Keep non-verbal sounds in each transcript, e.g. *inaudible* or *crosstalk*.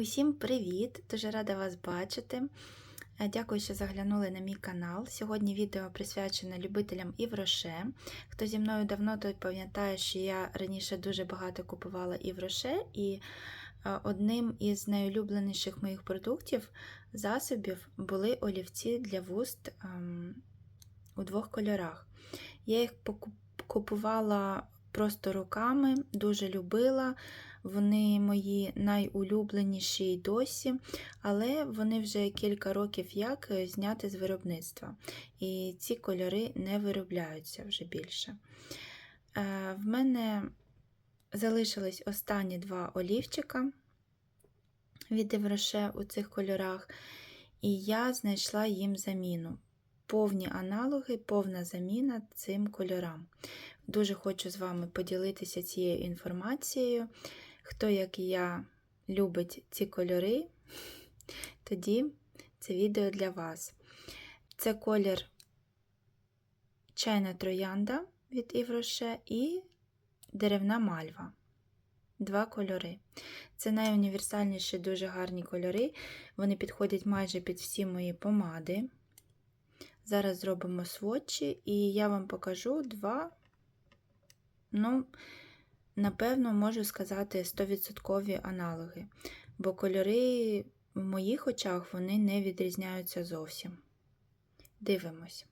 Усім привіт! Дуже рада вас бачити. Е, Дякую, що заглянули на мій канал. Сьогодні відео присвячене любителям івроше. Хто зі мною давно, той пам'ятає, що я раніше дуже багато купувала івроше, і е, одним із найулюбленіших моїх продуктів, засобів були олівці для вуст ем, у двох кольорах. Я їх купувала просто руками, дуже любила. Вони мої найулюбленіші й досі, але вони вже кілька років як е, зняти з виробництва. І ці кольори не виробляються вже більше. Е, В мене залишились останні два олівчика від Євроше у цих кольорах, і я знайшла їм заміну. Повні аналоги, повна заміна цим кольорам. Дуже хочу з вами поділитися цією інформацією. Хто, як і я, любить ці кольори, *laughs* тоді це відео для вас. Це колір чайна троянда від Івроше і деревна мальва. Два кольори. Це найуніверсальніші, дуже гарні кольори. Вони підходять майже під всі мої помади. Зараз зробимо сводчі, і я вам покажу два, ну, напевно, можу сказати, 100% аналоги. Бо кольори в моїх очах вони не відрізняються зовсім. Дивимось.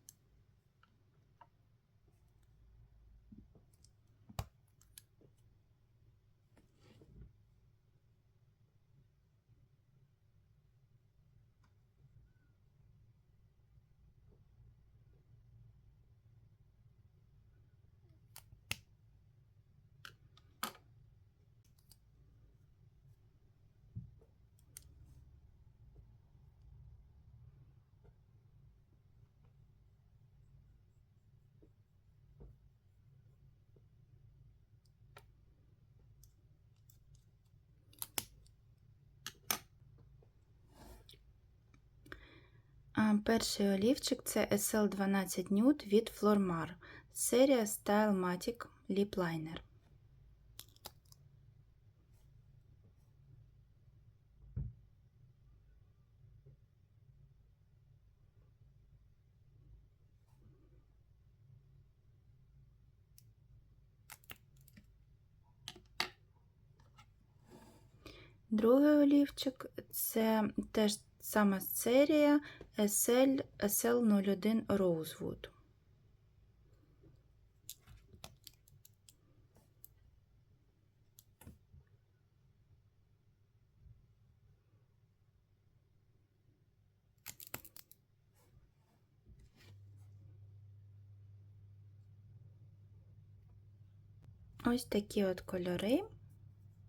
А, Перший олівчик це SL12 Nude від Flormar. Серія Stylematic Lip Liner. Другий олівчик це теж сама серія SL, SL01 Rosewood. Ось такі от кольори.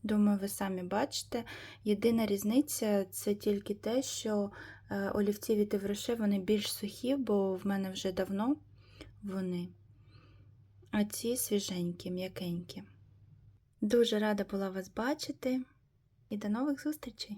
Думаю, ви самі бачите. Єдина різниця це тільки те, що е, олівці від Євроше вони більш сухі, бо в мене вже давно вони. А ці свіженькі, м'якенькі. Дуже рада була вас бачити і до нових зустрічей!